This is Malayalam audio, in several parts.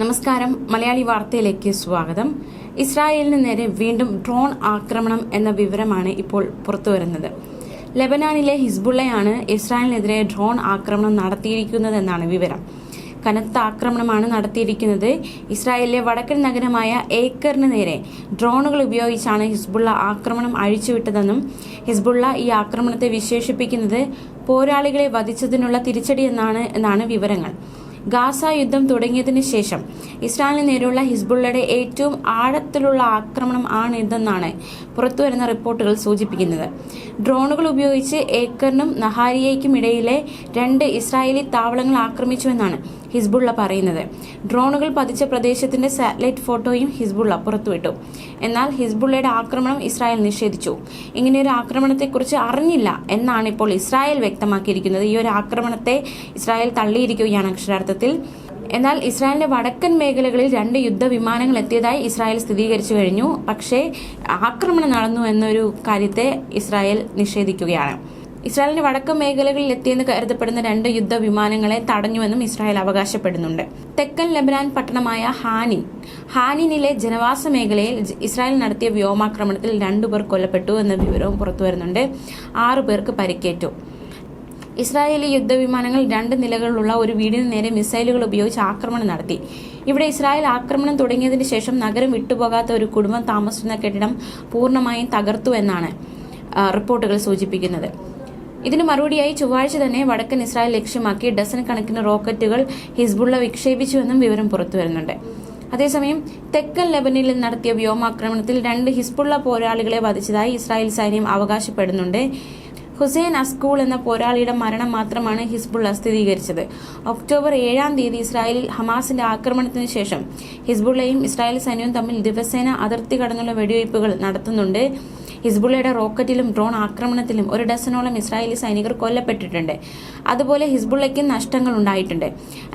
നമസ്കാരം. മലയാളി വാർത്തയിലേക്ക് സ്വാഗതം. ഇസ്രായേലിന് നേരെ വീണ്ടും ഡ്രോൺ ആക്രമണം എന്ന വിവരമാണ് ഇപ്പോൾ പുറത്തുവരുന്നത് ലെബനാനിലെ ഹിസ്ബുള്ളയാണ് ഇസ്രായേലിനെതിരെ ഡ്രോൺ ആക്രമണം നടത്തിയിരിക്കുന്നതെന്നാണ് വിവരം. കനത്ത ആക്രമണമാണ് നടത്തിയിരിക്കുന്നത്. ഇസ്രായേലിലെ വടക്കൻ നഗരമായ ഏക്കറിന് നേരെ ഡ്രോണുകൾ ഉപയോഗിച്ചാണ് ഹിസ്ബുള്ള ആക്രമണം അഴിച്ചുവിട്ടതെന്നും ഹിസ്ബുള്ള ഈ ആക്രമണത്തെ വിശേഷിപ്പിക്കുന്നത് പോരാളികളെ വധിച്ചതിനുള്ള തിരിച്ചടി എന്നാണ് എന്നാണ് വിവരങ്ങൾ. ഗാസ യുദ്ധം തുടങ്ങിയതിനു ശേഷം ഇസ്രായേലിന് നേരെയുള്ള ഹിസ്ബുള്ളയുടെ ഏറ്റവും ആഴത്തിലുള്ള ആക്രമണം ആണ് ഇതെന്നാണ് പുറത്തുവരുന്ന റിപ്പോർട്ടുകൾ സൂചിപ്പിക്കുന്നത്. ഡ്രോണുകൾ ഉപയോഗിച്ച് ഏക്കറിനും നഹാരിയയ്ക്കും ഇടയിലെ രണ്ട് ഇസ്രായേലി താവളങ്ങൾ ആക്രമിച്ചുവെന്നാണ് ഹിസ്ബുള്ള പറയുന്നത്. ഡ്രോണുകൾ പതിച്ച പ്രദേശത്തിന്റെ സാറ്റലൈറ്റ് ഫോട്ടോയും ഹിസ്ബുള്ള പുറത്തുവിട്ടു. എന്നാൽ ഹിസ്ബുള്ളയുടെ ആക്രമണം ഇസ്രായേൽ നിഷേധിച്ചു. ഇങ്ങനെയൊരു ആക്രമണത്തെക്കുറിച്ച് അറിഞ്ഞില്ല എന്നാണ് ഇപ്പോൾ ഇസ്രായേൽ വ്യക്തമാക്കിയിരിക്കുന്നത്. ഈ ഒരു ആക്രമണത്തെ ഇസ്രായേൽ തള്ളിയിരിക്കുകയാണ് അക്ഷരാർത്ഥത്തിൽ. എന്നാൽ ഇസ്രായേലിന്റെ വടക്കൻ മേഖലകളിൽ രണ്ട് യുദ്ധവിമാനങ്ങൾ എത്തിയതായി ഇസ്രായേൽ സ്ഥിരീകരിച്ചു കഴിഞ്ഞു. പക്ഷേ ആക്രമണം നടന്നു എന്നൊരു കാര്യത്തെ ഇസ്രായേൽ നിഷേധിക്കുകയാണ്. ഇസ്രായേലിന്റെ വടക്കൻ മേഖലകളിൽ എത്തിയെന്ന് കരുതപ്പെടുന്ന രണ്ട് യുദ്ധവിമാനങ്ങളെ തടഞ്ഞുവെന്നും ഇസ്രായേൽ അവകാശപ്പെടുന്നുണ്ട്. തെക്കൻ ലെബനാൻ പട്ടണമായ ഹാനിൻ ഹാനിനിലെ ജനവാസ മേഖലയിൽ ഇസ്രായേൽ നടത്തിയ വ്യോമാക്രമണത്തിൽ രണ്ടുപേർ കൊല്ലപ്പെട്ടു എന്ന വിവരവും പുറത്തുവരുന്നുണ്ട്. ആറു പേർക്ക് പരിക്കേറ്റു. ഇസ്രായേലി യുദ്ധവിമാനങ്ങൾ രണ്ട് നിലകളിലുള്ള ഒരു വീടിന് നേരെ മിസൈലുകൾ ഉപയോഗിച്ച് ആക്രമണം നടത്തി. ഇവിടെ ഇസ്രായേൽ ആക്രമണം തുടങ്ങിയതിന് ശേഷം നഗരം വിട്ടുപോകാത്ത ഒരു കുടുംബം താമസിക്കുന്ന കെട്ടിടം പൂർണമായും തകർത്തു എന്നാണ് റിപ്പോർട്ടുകൾ സൂചിപ്പിക്കുന്നത്. ഇതിന് മറുപടിയായി ചൊവ്വാഴ്ച തന്നെ വടക്കൻ ഇസ്രായേൽ ലക്ഷ്യമാക്കി ഡസൻ കണക്കിന് റോക്കറ്റുകൾ ഹിസ്ബുള്ള വിക്ഷേപിച്ചുവെന്നും വിവരം പുറത്തുവരുന്നുണ്ട്. അതേസമയം തെക്കൻ ലെബനിൽ നടത്തിയ വ്യോമാക്രമണത്തിൽ രണ്ട് ഹിസ്ബുള്ള പോരാളികളെ വധിച്ചതായി ഇസ്രായേൽ സൈന്യം അവകാശപ്പെടുന്നുണ്ട്. ഹുസൈൻ അസ്കൂൾ എന്ന പോരാളിയുടെ മരണം മാത്രമാണ് ഹിസ്ബുള്ള സ്ഥിരീകരിച്ചത്. ഒക്ടോബർ ഏഴാം തീയതി ഇസ്രായേലിൽ ഹമാസിന്റെ ആക്രമണത്തിന് ശേഷം ഹിസ്ബുള്ളയും ഇസ്രായേൽ സൈന്യവും തമ്മിൽ ദിവസേന അതിർത്തി കടന്നുള്ള വെടിവയ്പ്പുകൾ നടത്തുന്നുണ്ട്. ഹിസ്ബുള്ളയുടെ റോക്കറ്റിലും ഡ്രോൺ ആക്രമണത്തിലും ഒരു ഡസനോളം ഇസ്രായേലി സൈനികർ കൊല്ലപ്പെട്ടിട്ടുണ്ട്. അതുപോലെ ഹിസ്ബുള്ളയ്ക്ക് നഷ്ടങ്ങൾ ഉണ്ടായിട്ടുണ്ട്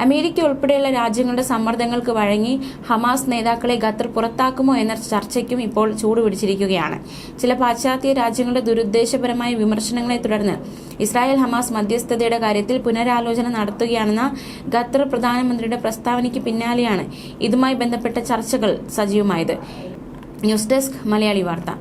അമേരിക്ക ഉൾപ്പെടെയുള്ള രാജ്യങ്ങളുടെ സമ്മർദ്ദങ്ങൾക്ക് വഴങ്ങി ഹമാസ് നേതാക്കളെ ഖത്തർ പുറത്താക്കുമോ എന്ന ചർച്ചയ്ക്കും ഇപ്പോൾ ചൂടുപിടിച്ചിരിക്കുകയാണ്. ചില പാശ്ചാത്യ രാജ്യങ്ങളുടെ ദുരുദ്ദേശപരമായ വിമർശനങ്ങളെ തുടർന്ന് ഇസ്രായേൽ ഹമാസ് മധ്യസ്ഥതയുടെ കാര്യത്തിൽ പുനരാലോചന നടത്തുകയാണെന്ന ഖത്തർ പ്രധാനമന്ത്രിയുടെ പ്രസ്താവനയ്ക്ക് പിന്നാലെയാണ് ഇതുമായി ബന്ധപ്പെട്ട ചർച്ചകൾ സജീവമായത്. ന്യൂസ് ഡെസ്ക് മലയാളി വാർത്ത.